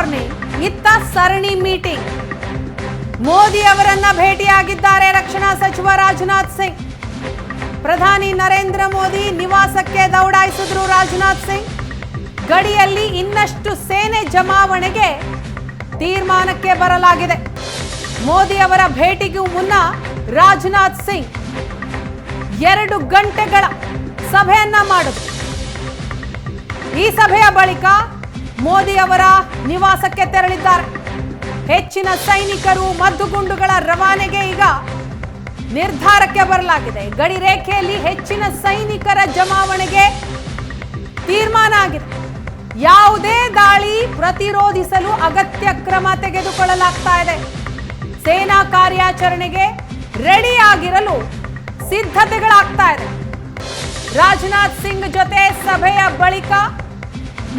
Morning ಇತ್ತ ಸರಣಿ meeting. Modi ಅವರನ್ನ ಭೇಟಿಯಾಗಿದ್ದಾರೆ ರಕ್ಷಣಾ ಸಚಿವ ರಾಜನಾಥ್ ಸಿಂಗ್. ಪ್ರಧಾನಿ ನರೇಂದ್ರ ಮೋದಿ ನಿವಾಸಕ್ಕೆ ದೌಡಾಯಿಸಿದ್ರು ರಾಜನಾಥ್ ಸಿಂಗ್. ಗಡಿಯಲ್ಲಿ ಇನ್ನಷ್ಟು ಸೇನೆ ಜಮಾವಣೆಗೆ ತೀರ್ಮಾನಕ್ಕೆ ಬರಲಾಗಿದೆ. ಮೋದಿ ಅವರ ಭೇಟಿಗೂ ಮುನ್ನ ರಾಜನಾಥ್ ಸಿಂಗ್ ಎರಡು ಗಂಟೆಗಳ ಸಭೆಯನ್ನ ಮಾಡುದು. ಈ ಸಭೆಯ ಬಳಿಕ ಮೋದಿ ಅವರ ನಿವಾಸಕ್ಕೆ ತೆರಳಿದ್ದಾರೆ. ಹೆಚ್ಚಿನ ಸೈನಿಕರು ಮದ್ದುಗುಂಡುಗಳ ರವಾನೆಗೆ ಈಗ ನಿರ್ಧಾರಕ್ಕೆ ಬರಲಾಗಿದೆ. ಗಡಿ ರೇಖೆಯಲ್ಲಿ ಹೆಚ್ಚಿನ ಸೈನಿಕರ ಜಮಾವಣೆಗೆ ತೀರ್ಮಾನ ಆಗಿದೆ. ಯಾವುದೇ ದಾಳಿ ಪ್ರತಿರೋಧಿಸಲು ಅಗತ್ಯ ಕ್ರಮ ತೆಗೆದುಕೊಳ್ಳಲಾಗ್ತಾ ಇದೆ. ಸೇನಾ ಕಾರ್ಯಾಚರಣೆಗೆ ರೆಡಿ ಆಗಿರಲು ಸಿದ್ಧತೆಗಳಾಗ್ತಾ ಇದೆ. ರಾಜನಾಥ್ ಸಿಂಗ್ ಜೊತೆ ಸಭೆಯ ಬಳಿಕ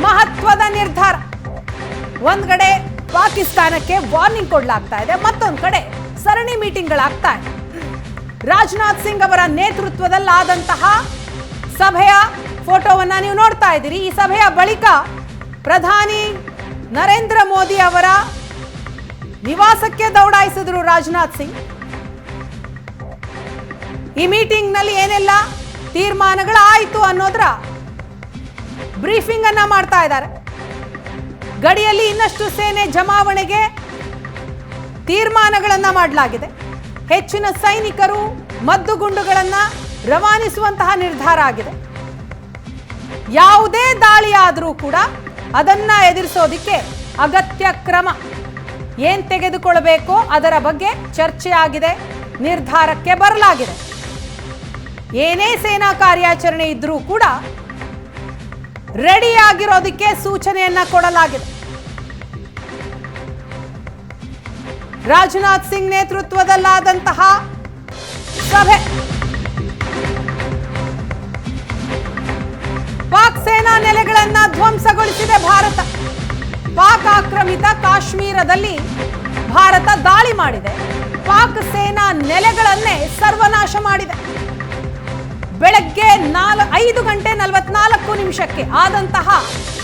ಮಹತ್ವದ ನಿರ್ಧಾರ. ಒಂದ್ ಕಡೆ ಪಾಕಿಸ್ತಾನಕ್ಕೆ ವಾರ್ನಿಂಗ್ ಕೊಡಲಾಗ್ತಾ ಇದೆ, ಮತ್ತೊಂದ್ ಕಡೆ ಸರಣಿ ಮೀಟಿಂಗ್ಗಳಾಗ್ತಾ ಇದೆ. ರಾಜನಾಥ್ ಸಿಂಗ್ ಅವರ ನೇತೃತ್ವದಲ್ಲಾದಂತಹ ಸಭೆಯ ಫೋಟೋವನ್ನ ನೀವು ನೋಡ್ತಾ ಇದ್ದೀರಿ. ಈ ಸಭೆಯ ಬಳಿಕ ಪ್ರಧಾನಿ ನರೇಂದ್ರ ಮೋದಿ ಅವರ ನಿವಾಸಕ್ಕೆ ದೌಡಾಯಿಸಿದ್ರು ರಾಜನಾಥ್ ಸಿಂಗ್. ಈ ಮೀಟಿಂಗ್ನಲ್ಲಿ ಏನೆಲ್ಲ ತೀರ್ಮಾನಗಳಾಯಿತು ಅನ್ನೋದ್ರ ಬ್ರೀಫಿಂಗ್ ಅನ್ನ ಮಾಡ್ತಾ ಇದ್ದಾರೆ. ಗಡಿಯಲ್ಲಿ ಇನ್ನಷ್ಟು ಸೇನೆ ಜಮಾವಣೆಗೆ ತೀರ್ಮಾನಗಳನ್ನ ಮಾಡಲಾಗಿದೆ. ಹೆಚ್ಚಿನ ಸೈನಿಕರು ಮದ್ದುಗುಂಡುಗಳನ್ನ ರವಾನಿಸುವಂತಹ ನಿರ್ಧಾರ ಆಗಿದೆ. ಯಾವುದೇ ದಾಳಿ ಆದರೂ ಕೂಡ ಅದನ್ನ ಎದುರಿಸೋದಿಕ್ಕೆ ಅಗತ್ಯ ಕ್ರಮ. ಏನ್ ತೆಗೆದುಕೊಳ್ಳಬೇಕೋ ಅದರ ಬಗ್ಗೆ ಚರ್ಚೆ ಆಗಿದೆ, ನಿರ್ಧಾರಕ್ಕೆ ಬರಲಾಗಿದೆ. ಏನೇ ಸೇನಾ ಕಾರ್ಯಾಚರಣೆ ಇದ್ರೂ ಕೂಡ ರೆಡಿ ಆಗಿರೋದಕ್ಕೆ ಸೂಚನೆಯನ್ನ ಕೊಡಲಾಗಿದೆ. ರಾಜನಾಥ್ ಸಿಂಗ್ ನೇತೃತ್ವದಲ್ಲಾದಂತಹ ಸಭೆ. ಪಾಕ್ ಸೇನಾ ನೆಲೆಗಳನ್ನ ಧ್ವಂಸಗೊಳಿಸಿದೆ ಭಾರತ. ಪಾಕ್ ಆಕ್ರಮಿತ ಕಾಶ್ಮೀರದಲ್ಲಿ ಭಾರತ ದಾಳಿ ಮಾಡಿದೆ. ಪಾಕ್ ಸೇನಾ ನೆಲೆಗಳನ್ನೇ ಸರ್ವನಾಶ ಮಾಡಿದೆ. ಬೆಳಗ್ಗೆ ನಾಲ್, ಐದು ಗಂಟೆ ನಲವತ್ನಾಲ್ಕು ನಿಮಿಷಕ್ಕೆ ಆದಂತಹ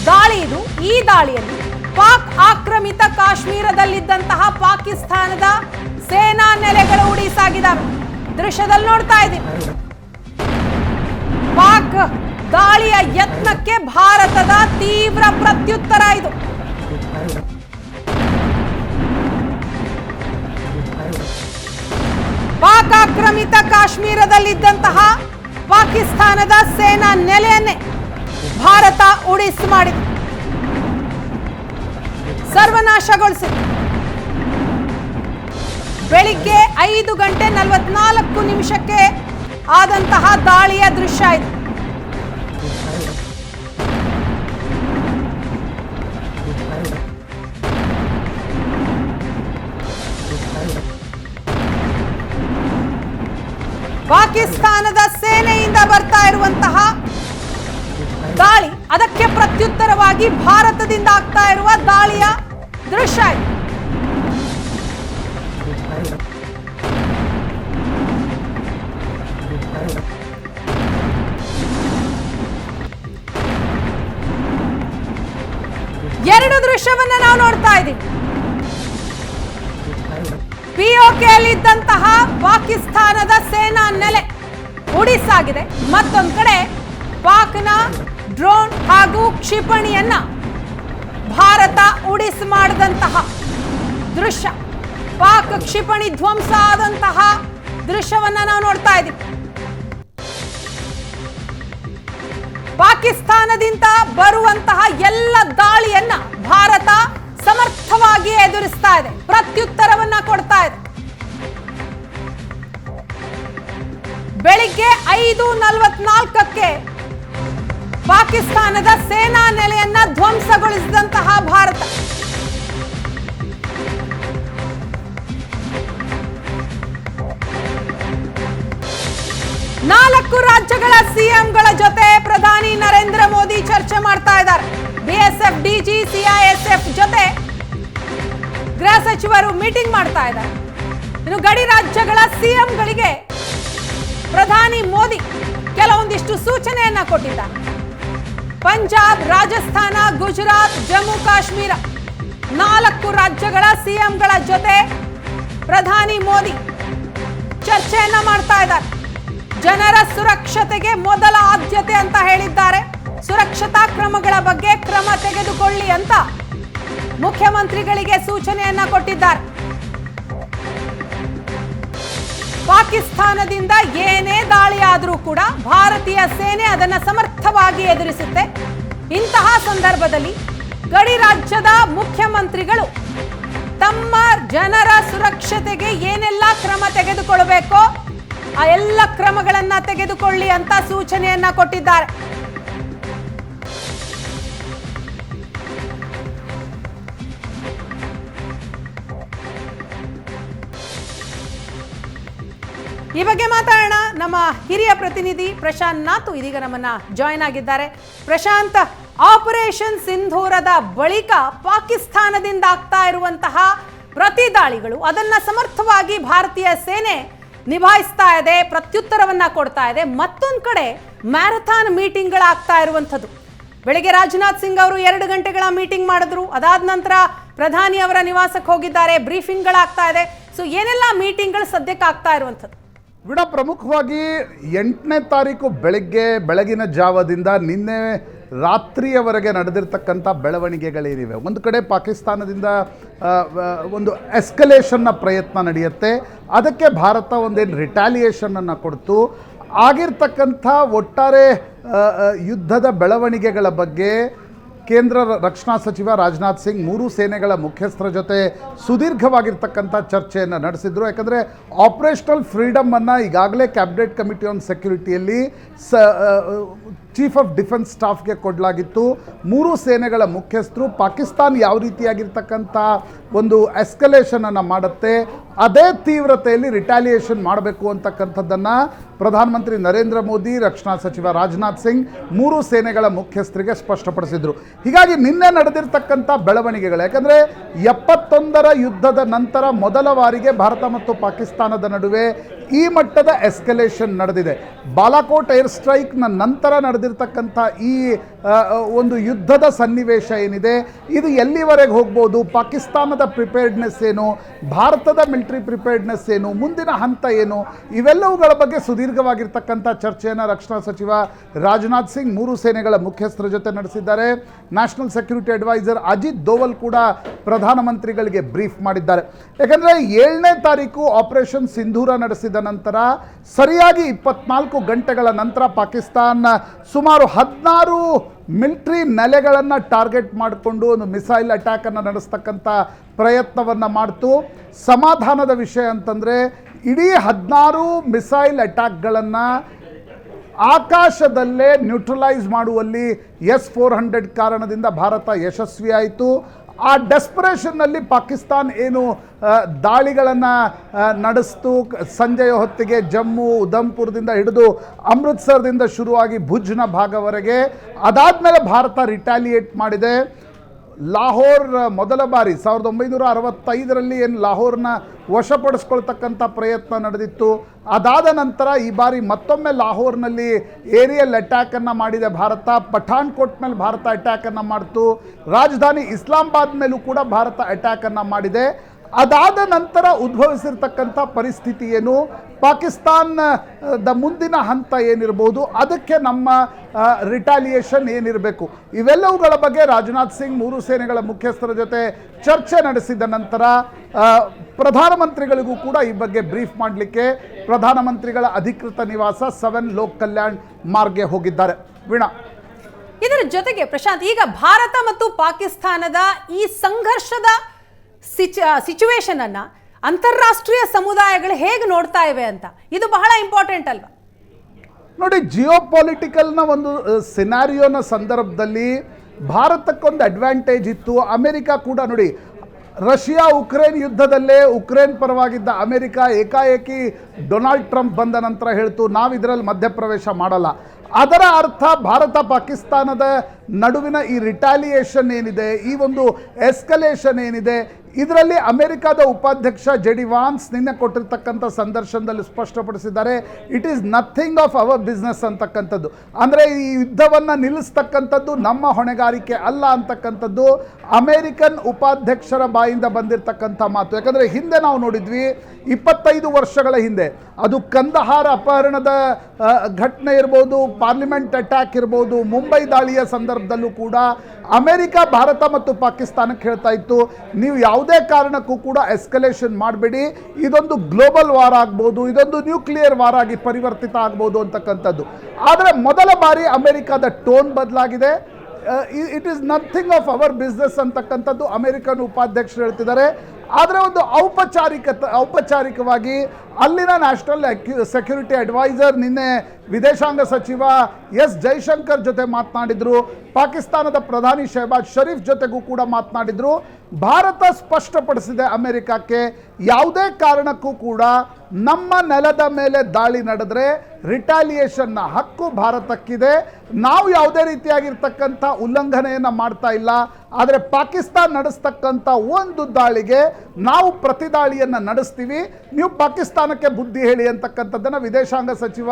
ದಾಳಿ ಇದು. ಈ ದಾಳಿಯಲ್ಲಿ ಪಾಕ್ ಆಕ್ರಮಿತ ಕಾಶ್ಮೀರದಲ್ಲಿದ್ದಂತಹ ಪಾಕಿಸ್ತಾನದ ಸೇನಾ ನೆಲೆಗಳು ಉಡಿಸಾಗಿದ್ದಾವೆ. ದೃಶ್ಯದಲ್ಲಿ ನೋಡ್ತಾ ಇದ್ದೀವಿ. ಪಾಕ್ ದಾಳಿಯ ಯತ್ನಕ್ಕೆ ಭಾರತದ ತೀವ್ರ ಪ್ರತ್ಯುತ್ತರ ಇದು. ಪಾಕ್ ಆಕ್ರಮಿತ ಕಾಶ್ಮೀರದಲ್ಲಿದ್ದಂತಹ ಪಾಕಿಸ್ತಾನದ ಸೇನಾ ನೆಲೆಯನ್ನೇ ಭಾರತ ಉಡಿಸ್ ಮಾಡಿದೆ. ಸರ್ವನಾಶಗೊಳಿಸಿದೆ. ಬೆಳಿಗ್ಗೆ ಐದು ಗಂಟೆ ನಲವತ್ನಾಲ್ಕು ನಿಮಿಷಕ್ಕೆ ಆದಂತಹ ದಾಳಿಯ ದೃಶ್ಯ ಇದು. ಪಾಕಿಸ್ತಾನದ ಸೇನೆಯಿಂದ ಬರ್ತಾ ಇರುವಂತಹ ದಾಳಿ ಅದಕ್ಕೆ ಪ್ರತ್ಯುತ್ತರವಾಗಿ ಭಾರತದಿಂದ ಆಗ್ತಾ ಇರುವ ದಾಳಿಯ ದೃಶ್ಯ ಎರಡು ದೃಶ್ಯವನ್ನ ನಾವು ನೋಡ್ತಾ ಇದ್ದೀವಿ. ಪಿಒಕೆಯಲ್ಲಿದ್ದಂತಹ ಪಾಕಿಸ್ತಾನದ ಸೇನಾ ನೆಲೆ. ಉಡಿಸಾಗಿದೆ ಮತ್ತೊಂದು ಕಡೆ ಪಾಕ್ನ ಡ್ರೋನ್ ಹಾಗೂ ಕ್ಷಿಪಣಿಯನ್ನ ಭಾರತ ಉಡಿಸ್ ಮಾಡಿದಂತಹ ದೃಶ್ಯ. ಪಾಕ್ ಕ್ಷಿಪಣಿ ಧ್ವಂಸ ಆದಂತಹ ದೃಶ್ಯವನ್ನ ನಾವು ನೋಡ್ತಾ ಇದ್ದೀವಿ. ಪಾಕಿಸ್ತಾನದಿಂದ ಬರುವಂತಹ ಎಲ್ಲ ದಾಳಿಯನ್ನ ಭಾರತ ಸಮರ್ಥವಾಗಿ ಎದುರಿಸ್ತಾ ಇದೆ. ಪ್ರತ್ಯುತ್ತರವನ್ನ ಕೊಡ್ತಾ ಇದೆ. ಬೆಳಿಗ್ಗೆ ಐದು ನಲವತ್ನಾಲ್ಕಕ್ಕೆ ಪಾಕಿಸ್ತಾನದ ಸೇನಾ ನೆಲೆಯನ್ನ ಧ್ವಂಸಗೊಳಿಸಿದಂತಹ ಭಾರತ. ನಾಲ್ಕು ರಾಜ್ಯಗಳ ಸಿಎಂಗಳ ಜೊತೆ ಪ್ರಧಾನಿ ನರೇಂದ್ರ ಮೋದಿ ಚರ್ಚೆ ಮಾಡ್ತಾ ಇದ್ದಾರೆ. ಬಿಎಸ್ಎಫ್, ಡಿಜಿ, ಸಿಐಎಸ್ಎಫ್ ಜೊತೆ ಗೃಹ ಸಚಿವರು ಮೀಟಿಂಗ್ ಮಾಡ್ತಾ ಇದ್ದಾರೆ. ಇನ್ನು ಗಡಿ ರಾಜ್ಯಗಳ ಸಿಎಂಗಳಿಗೆ ಪ್ರಧಾನಿ ಮೋದಿ ಕೆಲವೊಂದಿಷ್ಟು ಸೂಚನೆಯನ್ನ ಕೊಟ್ಟಿದ್ದಾರೆ ಪಂಜಾಬ್, ರಾಜಸ್ಥಾನ, ಗುಜರಾತ್, ಜಮ್ಮು, ಕಾಶ್ಮೀರ ನಾಲ್ಕು ರಾಜ್ಯಗಳ ಸಿಎಂಗಳ ಜೊತೆ ಪ್ರಧಾನಿ ಮೋದಿ ಚರ್ಚೆಯನ್ನ ಮಾಡ್ತಾ ಇದ್ದಾರೆ. ಜನರ ಸುರಕ್ಷತೆಗೆ ಮೊದಲ ಆದ್ಯತೆ ಅಂತ ಹೇಳಿದ್ದಾರೆ. ಸುರಕ್ಷತಾ ಕ್ರಮಗಳ ಬಗ್ಗೆ ಕ್ರಮ ತೆಗೆದುಕೊಳ್ಳಿ ಅಂತ ಮುಖ್ಯಮಂತ್ರಿಗಳಿಗೆ ಸೂಚನೆಯನ್ನ ಕೊಟ್ಟಿದ್ದಾರೆ. ಪಾಕಿಸ್ತಾನದಿಂದ ಏನೇ ದಾಳಿ ಆದರೂ ಕೂಡ ಭಾರತೀಯ ಸೇನೆ ಅದನ್ನ ಸಮರ್ಥವಾಗಿ ಎದುರಿಸುತ್ತೆ. ಇಂತಹ ಸಂದರ್ಭದಲ್ಲಿ ಗಡಿ ರಾಜ್ಯದ ಮುಖ್ಯಮಂತ್ರಿಗಳು ತಮ್ಮ ಜನರ ಸುರಕ್ಷತೆಗೆ ಏನೆಲ್ಲ ಕ್ರಮ ತೆಗೆದುಕೊಳ್ಬೇಕೋ, ಆ ಎಲ್ಲ ಕ್ರಮಗಳನ್ನ ತೆಗೆದುಕೊಳ್ಳಿ ಅಂತ ಸೂಚನೆಯನ್ನ ಕೊಟ್ಟಿದ್ದಾರೆ. ಈ ಬಗ್ಗೆ ಮಾತಾಡೋಣ. ನಮ್ಮ ಹಿರಿಯ ಪ್ರತಿನಿಧಿ ಪ್ರಶಾಂತ್ ನಾಥು ಇದೀಗ ನಮ್ಮನ್ನ ಜಾಯ್ನ್ ಆಗಿದ್ದಾರೆ. ಪ್ರಶಾಂತ್ ಆಪರೇಷನ್ ಸಿಂಧೂರದ ಬಳಿಕ ಪಾಕಿಸ್ತಾನದಿಂದ ಆಗ್ತಾ ಇರುವಂತಹ ಪ್ರತಿ ದಾಳಿಗಳು ಅದನ್ನ ಸಮರ್ಥವಾಗಿ ಭಾರತೀಯ ಸೇನೆ ನಿಭಾಯಿಸ್ತಾ ಇದೆ, ಪ್ರತ್ಯುತ್ತರವನ್ನ ಕೊಡ್ತಾ ಇದೆ. ಮತ್ತೊಂದು ಕಡೆ ಮ್ಯಾರಥಾನ್ ಮೀಟಿಂಗ್ಗಳಾಗ್ತಾ ಇರುವಂಥದ್ದು. ಬೆಳಿಗ್ಗೆ ರಾಜನಾಥ್ ಸಿಂಗ್ ಅವರು ಎರಡು ಗಂಟೆಗಳ ಮೀಟಿಂಗ್ ಮಾಡಿದ್ರು. ಅದಾದ ನಂತರ ಪ್ರಧಾನಿ ಅವರ ನಿವಾಸಕ್ಕೆ ಹೋಗಿದ್ದಾರೆ. ಬ್ರೀಫಿಂಗ್ಗಳಾಗ್ತಾ ಇದೆ. ಸೊ ಏನೆಲ್ಲ ಮೀಟಿಂಗ್ಗಳು ಸದ್ಯಕ್ಕೆ ಆಗ್ತಾ ಇರುವಂಥದ್ದು? ವಿಡ ಪ್ರಮುಖವಾಗಿ ಎಂಟನೇ ತಾರೀಕು ಬೆಳಗ್ಗೆ, ಬೆಳಗಿನ ಜಾವದಿಂದ ನಿನ್ನೆ ರಾತ್ರಿಯವರೆಗೆ ನಡೆದಿರ್ತಕ್ಕಂಥ ಬೆಳವಣಿಗೆಗಳೇನಿವೆ. ಒಂದು ಕಡೆ ಪಾಕಿಸ್ತಾನದಿಂದ ಒಂದು ಎಸ್ಕಲೇಷನ್ನ ಪ್ರಯತ್ನ ನಡೆಯುತ್ತೆ. ಅದಕ್ಕೆ ಭಾರತ ಒಂದೇನು ರಿಟ್ಯಾಲಿಯೇಷನನ್ನು ಕೊಡ್ತು. ಆಗಿರ್ತಕ್ಕಂಥ ಒಟ್ಟಾರೆ ಯುದ್ಧದ ಬೆಳವಣಿಗೆಗಳ ಬಗ್ಗೆ ಕೇಂದ್ರ ರಕ್ಷಣಾ ಸಚಿವ ರಾಜನಾಥ್ ಸಿಂಗ್ ಮೂರು ಸೇನೆಗಳ ಮುಖ್ಯಸ್ಥರ ಜೊತೆ ಸುದೀರ್ಘವಾಗಿರ್ತಕ್ಕಂಥ ಚರ್ಚೆಯನ್ನು ನಡೆಸಿದ್ರು. ಯಾಕಂದರೆ ಆಪರೇಷನಲ್ ಫ್ರೀಡಮನ್ನು ಈಗಾಗಲೇ ಕ್ಯಾಬಿನೆಟ್ ಕಮಿಟಿ ಆನ್ ಸೆಕ್ಯೂರಿಟಿಯಲ್ಲಿ ಸ ಚೀಫ್ ಆಫ್ ಡಿಫೆನ್ಸ್ ಸ್ಟಾಫ್ಗೆ ಕೊಡಲಾಗಿತ್ತು. ಮೂರು ಸೇನೆಗಳ ಮುಖ್ಯಸ್ಥರು ಪಾಕಿಸ್ತಾನ್ ಯಾವ ರೀತಿಯಾಗಿರ್ತಕ್ಕಂಥ ಒಂದು ಎಸ್ಕಲೇಷನನ್ನು ಮಾಡುತ್ತೆ, ಅದೇ ತೀವ್ರತೆಯಲ್ಲಿ ರಿಟಾಲಿಯೇಷನ್ ಮಾಡಬೇಕು ಅಂತಕ್ಕಂಥದ್ದನ್ನು ಪ್ರಧಾನಮಂತ್ರಿ ನರೇಂದ್ರ ಮೋದಿ, ರಕ್ಷಣಾ ಸಚಿವ ರಾಜನಾಥ್ ಸಿಂಗ್ ಮೂರು ಸೇನೆಗಳ ಮುಖ್ಯಸ್ಥರಿಗೆ ಸ್ಪಷ್ಟಪಡಿಸಿದರು. ಹೀಗಾಗಿ ನಿನ್ನೆ ನಡೆದಿರ್ತಕ್ಕಂಥ ಬೆಳವಣಿಗೆಗಳು, ಯಾಕಂದರೆ ಎಪ್ಪತ್ತೊಂದರ ಯುದ್ಧದ ನಂತರ ಮೊದಲ ಬಾರಿಗೆ ಭಾರತ ಮತ್ತು ಪಾಕಿಸ್ತಾನದ ನಡುವೆ ಈ ಮಟ್ಟದ ಎಸ್ಕಲೇಷನ್ ನಡೆದಿದೆ. ಬಾಲಾಕೋಟ್ ಏರ್ ಸ್ಟ್ರೈಕ್ನ ನಂತರ ನಡೆದಿರ್ತಕ್ಕಂಥ ಈ ಒಂದು ಯುದ್ಧದ ಸನ್ನಿವೇಶ ಏನಿದೆ, ಇದು ಎಲ್ಲಿವರೆಗೆ ಹೋಗ್ಬೋದು, ಪಾಕಿಸ್ತಾನದ ಪ್ರಿಪೇರ್ಡ್ನೆಸ್ ಏನು, ಭಾರತದ ಮಿಲಿಟರಿ ಪ್ರಿಪೇರ್ಡ್ನೆಸ್ ಏನು, ಮುಂದಿನ ಹಂತ ಏನು, ಇವೆಲ್ಲವುಗಳ ಬಗ್ಗೆ ಸುದೀರ್ಘವಾಗಿರ್ತಕ್ಕಂಥ ಚರ್ಚೆಯನ್ನು ರಕ್ಷಣಾ ಸಚಿವ ರಾಜನಾಥ್ ಸಿಂಗ್ ಮೂರು ಸೇನೆಗಳ ಮುಖ್ಯಸ್ಥರ ಜೊತೆ ನಡೆಸಿದ್ದಾರೆ. National security adviser Ajit Doval ಕೂಡ ಪ್ರಧಾನಮಂತ್ರಿಗಳಿಗೆ ಬ್ರೀಫ್ ಮಾಡಿದ್ದಾರೆ. ಯಾಕಂದರೆ ಏಳನೇ ತಾರೀಕು ಆಪರೇಷನ್ ಸಿಂಧೂರ ನಡೆಸಿದ ನಂತರ, ಸರಿಯಾಗಿ ಇಪ್ಪತ್ನಾಲ್ಕು ಗಂಟೆಗಳ ನಂತರ ಪಾಕಿಸ್ತಾನ ಸುಮಾರು ಹದಿನಾರು ಮಿಲ್ಟ್ರಿ ನೆಲೆಗಳನ್ನು ಟಾರ್ಗೆಟ್ ಮಾಡಿಕೊಂಡು ಒಂದು ಮಿಸೈಲ್ ಅಟ್ಯಾಕನ್ನು ನಡೆಸ್ತಕ್ಕಂಥ ಪ್ರಯತ್ನವನ್ನು ಮಾಡ್ತು. ಸಮಾಧಾನದ ವಿಷಯ ಅಂತಂದರೆ, ಇಡೀ ಹದಿನಾರು ಮಿಸೈಲ್ ಅಟ್ಯಾಕ್ಗಳನ್ನು ಆಕಾಶದಲ್ಲೇ ನ್ಯೂಟ್ರಲೈಸ್ ಮಾಡುವಲ್ಲಿ ಎಸ್ ಫೋರ್ ಹಂಡ್ರೆಡ್ ಕಾರಣದಿಂದ ಭಾರತ ಯಶಸ್ವಿಯಾಯಿತು. ಆ ಡೆಸ್ಪರೇಷನ್ನಲ್ಲಿ ಪಾಕಿಸ್ತಾನ್ ಏನು ದಾಳಿಗಳನ್ನು ನಡೆಸ್ತು. ಸಂಜೆಯ ಹೊತ್ತಿಗೆ ಜಮ್ಮು, ಉಧಂಪುರದಿಂದ ಹಿಡಿದು ಅಮೃತ್ಸರದಿಂದ ಶುರುವಾಗಿ ಭುಜ್ನ ಭಾಗವರೆಗೆ. ಅದಾದಮೇಲೆ ಭಾರತ ರಿಟ್ಯಾಲಿಯೇಟ್ ಮಾಡಿದೆ. ಲಾಹೋರ್, ಮೊದಲ ಬಾರಿ ಸಾವಿರದ ಒಂಬೈನೂರ ಅರವತ್ತೈದರಲ್ಲಿ ಏನು ಲಾಹೋರ್ನ ವಶಪಡಿಸ್ಕೊಳ್ತಕ್ಕಂಥ ಪ್ರಯತ್ನ ನಡೆದಿತ್ತು. ಅದಾದ ನಂತರ ಈ ಬಾರಿ ಮತ್ತೊಮ್ಮೆ ಲಾಹೋರ್ನಲ್ಲಿ ಏರಿಯಲ್ ಅಟ್ಯಾಕನ್ನು ಮಾಡಿದೆ ಭಾರತ. ಪಠಾಣ್ಕೋಟ್ ಮೇಲೆ ಭಾರತ ಅಟ್ಯಾಕನ್ನು ಮಾಡಿತು. ರಾಜಧಾನಿ ಇಸ್ಲಾಮಾಬಾದ್ ಮೇಲೂ ಕೂಡ ಭಾರತ ಅಟ್ಯಾಕನ್ನು ಮಾಡಿದೆ. ಅದಾದ ನಂತರ ಉದ್ಭವಿಸಿರ್ತಕ್ಕಂಥ ಪರಿಸ್ಥಿತಿ ಏನು? ಪಾಕಿಸ್ತಾನದ ಮುಂದಿನ ಹಂತ ಏನಿರ್ಬೋದು? ಅದಕ್ಕೆ ನಮ್ಮ ರಿಟಾಲಿಯೇಷನ್ ಏನಿರಬೇಕು? ಇವೆಲ್ಲವುಗಳ ಬಗ್ಗೆ ರಾಜನಾಥ್ ಸಿಂಗ್ ಮೂರು ಸೇನೆಗಳ ಮುಖ್ಯಸ್ಥರ ಜೊತೆ ಚರ್ಚೆ ನಡೆಸಿದ ನಂತರ ಪ್ರಧಾನಮಂತ್ರಿಗಳಿಗೂ ಕೂಡ ಈ ಬಗ್ಗೆ ಬ್ರೀಫ್ ಮಾಡಲಿಕ್ಕೆ ಪ್ರಧಾನಮಂತ್ರಿಗಳ ಅಧಿಕೃತ ನಿವಾಸ ಸೆವೆನ್ ಲೋಕ್ ಕಲ್ಯಾಣ್ ಮಾರ್ಗೆ ಹೋಗಿದ್ದಾರೆ. ವೀಣಾ. ಇದರ ಜೊತೆಗೆ ಪ್ರಶಾಂತ್ ಈಗ ಭಾರತ ಮತ್ತು ಪಾಕಿಸ್ತಾನದ ಈ ಸಂಘರ್ಷದ ಸಿಚುವೇಶನ್ ಅನ್ನ ಅಂತಾರಾಷ್ಟ್ರೀಯ ಸಮುದಾಯಗಳು ಹೇಗೆ ನೋಡ್ತಾ ಇವೆ ಅಂತ. ಇದು ಬಹಳ ಇಂಪಾರ್ಟೆಂಟ್ ಅಲ್ವಾ? ನೋಡಿ ಜಿಯೋ ಪೊಲಿಟಿಕಲ್ನ ಒಂದು ಸಿನಾರಿಯೋನ ಸಂದರ್ಭದಲ್ಲಿ ಭಾರತಕ್ಕೊಂದು ಅಡ್ವಾಂಟೇಜ್ ಇತ್ತು. ಅಮೆರಿಕ ಕೂಡ ನೋಡಿ ರಷ್ಯಾ ಉಕ್ರೇನ್ ಯುದ್ಧದಲ್ಲೇ ಉಕ್ರೇನ್ ಪರವಾಗಿದ್ದ ಅಮೆರಿಕ ಏಕಾಏಕಿ ಡೊನಾಲ್ಡ್ ಟ್ರಂಪ್ ಬಂದ ನಂತರ ಹೇಳ್ತು ನಾವು ಇದರಲ್ಲಿ ಮಧ್ಯಪ್ರವೇಶ ಮಾಡಲ್ಲ. ಅದರ ಅರ್ಥ ಭಾರತ ಪಾಕಿಸ್ತಾನದ ನಡುವಿನ ಈ ರಿಟಾಲಿಯೇಷನ್ ಏನಿದೆ, ಈ ಒಂದು ಎಸ್ಕಲೇಷನ್ ಏನಿದೆ ಇದರಲ್ಲಿ ಅಮೆರಿಕದ ಉಪಾಧ್ಯಕ್ಷ ಜೆಡಿ ವಾನ್ಸ್ ನಿನ್ನೆ ಕೊಟ್ಟಿರ್ತಕ್ಕಂಥ ಸಂದರ್ಶನದಲ್ಲಿ ಸ್ಪಷ್ಟಪಡಿಸಿದ್ದಾರೆ it is nothing of our business ಅಂತಕ್ಕಂಥದ್ದು. ಅಂದರೆ ಈ ಯುದ್ಧವನ್ನು ನಿಲ್ಲಿಸ್ತಕ್ಕಂಥದ್ದು ನಮ್ಮ ಹೊಣೆಗಾರಿಕೆ ಅಲ್ಲ ಅಂತಕ್ಕಂಥದ್ದು ಅಮೇರಿಕನ್ ಉಪಾಧ್ಯಕ್ಷರ ಬಾಯಿಂದ ಬಂದಿರತಕ್ಕಂಥ ಮಾತು. ಯಾಕಂದರೆ ಹಿಂದೆ ನಾವು ನೋಡಿದ್ವಿ, ಇಪ್ಪತ್ತೈದು ವರ್ಷಗಳ ಹಿಂದೆ ಅದು ಕಂದಹಾರ ಅಪಹರಣದ ಘಟನೆ ಇರ್ಬೋದು, ಪಾರ್ಲಿಮೆಂಟ್ ಅಟ್ಯಾಕ್ ಇರ್ಬೋದು, ಮುಂಬೈ ದಾಳಿಯ ಸಂದರ್ಭದಲ್ಲೂ ಕೂಡ ಅಮೆರಿಕ, ಭಾರತ ಮತ್ತು ಪಾಕಿಸ್ತಾನಕ್ಕೆ ಹೇಳ್ತಾ ಇತ್ತು, ನೀವು ಯಾವುದೇ ಕಾರಣಕ್ಕೂ ಕೂಡ ಎಸ್ಕಲೇಷನ್ ಮಾಡಬೇಡಿ. ಇದೊಂದು ಗ್ಲೋಬಲ್ ವಾರ್ ಆಗ್ಬೋದು, ಇದೊಂದು ನ್ಯೂಕ್ಲಿಯರ್ ವಾರ್ ಆಗಿ ಪರಿವರ್ತಿತ ಆಗ್ಬೋದು ಅಂತಕ್ಕಂಥದ್ದು. ಆದರೆ ಮೊದಲ ಬಾರಿ ಅಮೆರಿಕದ ಟೋನ್ ಬದಲಾಗಿದೆ. It is nothing of our business ಅಂತಕ್ಕಂಥದ್ದು ಅಮೆರಿಕನ್ ಉಪಾಧ್ಯಕ್ಷರು ಹೇಳ್ತಿದ್ದಾರೆ. ಆದರೆ ಒಂದು ಔಪಚಾರಿಕ ಔಪಚಾರಿಕವಾಗಿ ಅಲ್ಲಿನ ನ್ಯಾಷನಲ್ ಸೆಕ್ಯೂರಿಟಿ ಅಡ್ವೈಸರ್ ನಿನ್ನೆ ವಿದೇಶಾಂಗ ಸಚಿವ ಎಸ್ ಜೈಶಂಕರ್ ಜೊತೆ ಮಾತನಾಡಿದ್ರು. ಪಾಕಿಸ್ತಾನದ ಪ್ರಧಾನಿ ಶಹಬಾಜ್ ಶರೀಫ್ ಜೊತೆಗೂ ಕೂಡ ಮಾತನಾಡಿದ್ರು. ಭಾರತ ಸ್ಪಷ್ಟಪಡಿಸಿದೆ ಅಮೆರಿಕಕ್ಕೆ ಯಾವುದೇ ಕಾರಣಕ್ಕೂ ಕೂಡ ನಮ್ಮ ನೆಲದ ಮೇಲೆ ದಾಳಿ ನಡೆದ್ರೆ ರಿಟಾಲಿಯೇಷನ್ನ ಹಕ್ಕು ಭಾರತಕ್ಕಿದೆ. ನಾವು ಯಾವುದೇ ರೀತಿಯಾಗಿರ್ತಕ್ಕಂಥ ಉಲ್ಲಂಘನೆಯನ್ನು ಮಾಡ್ತಾ ಇಲ್ಲ. ಆದರೆ ಪಾಕಿಸ್ತಾನ ನಡೆಸ್ತಕ್ಕಂಥ ಒಂದು ದಾಳಿಗೆ ನಾವು ಪ್ರತಿದಾಳಿಯನ್ನು ನಡೆಸ್ತೀವಿ. ನೀವು ಪಾಕಿಸ್ತಾನಕ್ಕೆ ಬುದ್ಧಿ ಹೇಳಿ ಅಂತಕ್ಕಂಥದ್ದನ್ನು ವಿದೇಶಾಂಗ ಸಚಿವ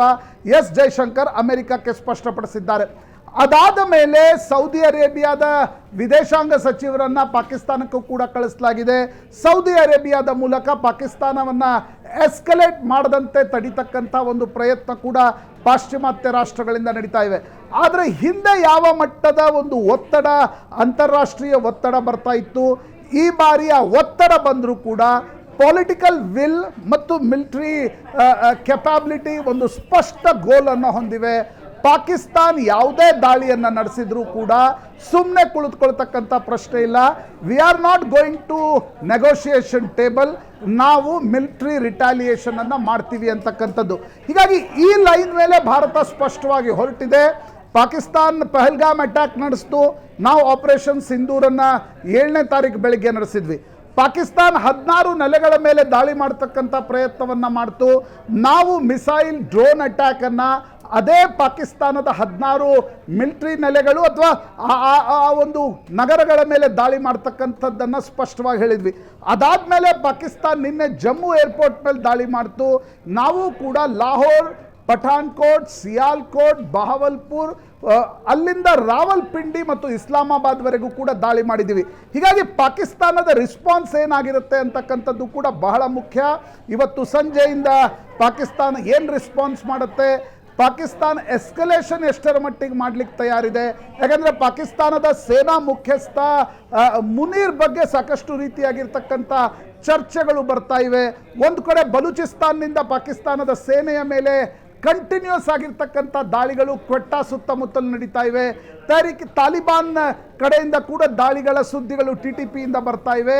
ಎಸ್ ಜೈಶಂಕರ್ ಅಮೆರಿಕಕ್ಕೆ ಸ್ಪಷ್ಟಪಡಿಸಿದ್ದಾರೆ. ಅದಾದ ಮೇಲೆ ಸೌದಿ ಅರೇಬಿಯಾದ ವಿದೇಶಾಂಗ ಸಚಿವರನ್ನ ಪಾಕಿಸ್ತಾನಕ್ಕೂ ಕೂಡ ಕಳಿಸಲಾಗಿದೆ. ಸೌದಿ ಅರೇಬಿಯಾದ ಮೂಲಕ ಪಾಕಿಸ್ತಾನವನ್ನು ಎಸ್ಕಲೇಟ್ ಮಾಡದಂತೆ ತಡಿತಕ್ಕಂಥ ಒಂದು ಪ್ರಯತ್ನ ಕೂಡ ಪಾಶ್ಚಿಮಾತ್ಯ ರಾಷ್ಟ್ರಗಳಿಂದ ನಡೀತಾ ಇವೆ. ಆದರೆ ಹಿಂದೆ ಯಾವ ಮಟ್ಟದ ಒಂದು ಒತ್ತಡ, ಅಂತಾರಾಷ್ಟ್ರೀಯ ಒತ್ತಡ ಬರ್ತಾ ಇತ್ತು? ಈ ಬಾರಿಯ ಒತ್ತಡ ಬಂದರೂ ಕೂಡ ಪೊಲಿಟಿಕಲ್ ವಿಲ್ ಮತ್ತು ಮಿಲಿಟ್ರಿ ಕೆಪಾಬಿಲಿಟಿ ಒಂದು ಸ್ಪಷ್ಟ ಗೋಲನ್ನು ಹೊಂದಿವೆ. ಪಾಕಿಸ್ತಾನ್ ಯಾವುದೇ ದಾಳಿಯನ್ನು ನಡೆಸಿದರೂ ಕೂಡ ಸುಮ್ಮನೆ ಕುಳಿತುಕೊಳ್ತಕ್ಕಂಥ ಪ್ರಶ್ನೆ ಇಲ್ಲ. We are not going to negotiation table ನಾವು ಮಿಲಿಟ್ರಿ ರಿಟಾಲಿಯೇಷನ್ ಅನ್ನು ಮಾಡ್ತೀವಿ ಅಂತಕ್ಕಂಥದ್ದು. ಹೀಗಾಗಿ ಈ ಲೈನ್ ಮೇಲೆ ಭಾರತ ಸ್ಪಷ್ಟವಾಗಿ ಹೊರಟಿದೆ. ಪಾಕಿಸ್ತಾನ್ ಪಹಲ್ಗಾಮ್ ಅಟ್ಯಾಕ್ ನಡೆಸ್ತು. ನಾವು ಆಪರೇಷನ್ ಸಿಂಧೂರನ್ನು ಏಳನೇ ತಾರೀಕು ಬೆಳಗ್ಗೆ ನಡೆಸಿದ್ವಿ. ಪಾಕಿಸ್ತಾನ್ ಹದಿನಾರು ನೆಲೆಗಳ ಮೇಲೆ ದಾಳಿ ಮಾಡ್ತಕ್ಕಂಥ ಪ್ರಯತ್ನವನ್ನು ಮಾಡ್ತು. ನಾವು ಮಿಸೈಲ್ ಡ್ರೋನ್ ಅಟ್ಯಾಕನ್ನು ಅದೇ ಪಾಕಿಸ್ತಾನದ ಹದಿನಾರು ಮಿಲಿಟ್ರಿ ನೆಲೆಗಳು ಅಥವಾ ಆ ಒಂದು ನಗರಗಳ ಮೇಲೆ ದಾಳಿ ಮಾಡ್ತಕ್ಕಂಥದ್ದನ್ನು ಸ್ಪಷ್ಟವಾಗಿ ಹೇಳಿದ್ವಿ. ಅದಾದ ಮೇಲೆ ಪಾಕಿಸ್ತಾನ್ ನಿನ್ನೆ ಜಮ್ಮು ಏರ್ಪೋರ್ಟ್ ಮೇಲೆ ದಾಳಿ ಮಾಡ್ತು. ನಾವು ಕೂಡ ಲಾಹೋರ್ ಪಠಾನ್ಕೋಟ್ ಸಿಯಾಲ್ಕೋಟ್, ಬಹವಲ್ಪುರ್ ಅಲ್ಲಿಂದ ರಾವಲ್ಪಿಂಡಿ ಮತ್ತು ಇಸ್ಲಾಮಾಬಾದ್ವರೆಗೂ ಕೂಡ ದಾಳಿ ಮಾಡಿದ್ದೀವಿ. ಹೀಗಾಗಿ ಪಾಕಿಸ್ತಾನದ ರಿಸ್ಪಾನ್ಸ್ ಏನಾಗಿರುತ್ತೆ ಅಂತಕ್ಕಂಥದ್ದು ಕೂಡ ಬಹಳ ಮುಖ್ಯ. ಇವತ್ತು ಸಂಜೆಯಿಂದ ಪಾಕಿಸ್ತಾನ ಏನು ರಿಸ್ಪಾನ್ಸ್ ಮಾಡುತ್ತೆ? ಪಾಕಿಸ್ತಾನ ಎಸ್ಕಲೇಷನ್ ಎಷ್ಟರ ಮಟ್ಟಿಗೆ ಮಾಡ್ಲಿಕ್ಕೆ ತಯಾರಿದೆ? ಯಾಕಂದರೆ ಪಾಕಿಸ್ತಾನದ ಸೇನಾ ಮುಖ್ಯಸ್ಥ ಮುನೀರ್ ಬಗ್ಗೆ ಸಾಕಷ್ಟು ರೀತಿಯಾಗಿರ್ತಕ್ಕಂಥ ಚರ್ಚೆಗಳು ಬರ್ತಾ ಇವೆ. ಒಂದು ಕಡೆ ಬಲೂಚಿಸ್ತಾನ್ನಿಂದ ಪಾಕಿಸ್ತಾನದ ಸೇನೆಯ ಮೇಲೆ ಕಂಟಿನ್ಯೂಸ್ ಆಗಿರ್ತಕ್ಕಂಥ ದಾಳಿಗಳು ಕೊಟ್ಟ ಸುತ್ತಮುತ್ತಲು ನಡೀತಾ ಇವೆ. ತರಿಕ್ ತಾಲಿಬಾನ್ ಕಡೆಯಿಂದ ಕೂಡ ದಾಳಿಗಳ ಸುದ್ದಿಗಳು ಟಿ ಟಿ ಪಿಯಿಂದ ಬರ್ತಾ ಇವೆ.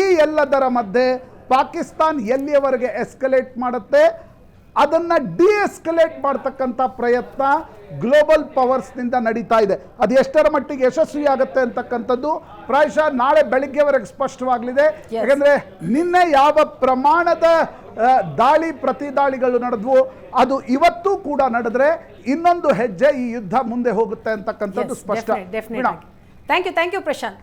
ಈ ಎಲ್ಲದರ ಮಧ್ಯೆ ಪಾಕಿಸ್ತಾನ್ ಎಲ್ಲಿಯವರೆಗೆ ಎಸ್ಕಲೇಟ್ ಮಾಡುತ್ತೆ? ಅದನ್ನು ಡಿಎಸ್ಕಲೇಟ್ ಮಾಡ್ತಕ್ಕಂಥ ಪ್ರಯತ್ನ ಗ್ಲೋಬಲ್ ಪವರ್ಸ್ನಿಂದ ನಡೀತಾ ಇದೆ. ಅದು ಎಷ್ಟರ ಮಟ್ಟಿಗೆ ಯಶಸ್ವಿ ಆಗುತ್ತೆ ಅಂತಕ್ಕಂಥದ್ದು ಪ್ರಾಯಶಃ ನಾಳೆ ಬೆಳಿಗ್ಗೆವರೆಗೆ ಸ್ಪಷ್ಟವಾಗಲಿದೆ. ಯಾಕಂದರೆ ನಿನ್ನೆ ಯಾವ ಪ್ರಮಾಣದ ದಾಳಿ ಪ್ರತಿ ದಾಳಿಗಳು ನಡೆದ್ವು ಅದು ಇವತ್ತು ಕೂಡ ನಡೆದ್ರೆ ಇನ್ನೊಂದು ಹೆಜ್ಜೆ ಈ ಯುದ್ಧ ಮುಂದೆ ಹೋಗುತ್ತೆ ಅಂತಕ್ಕಂಥದ್ದು ಸ್ಪಷ್ಟ. Thank you thank you Prashant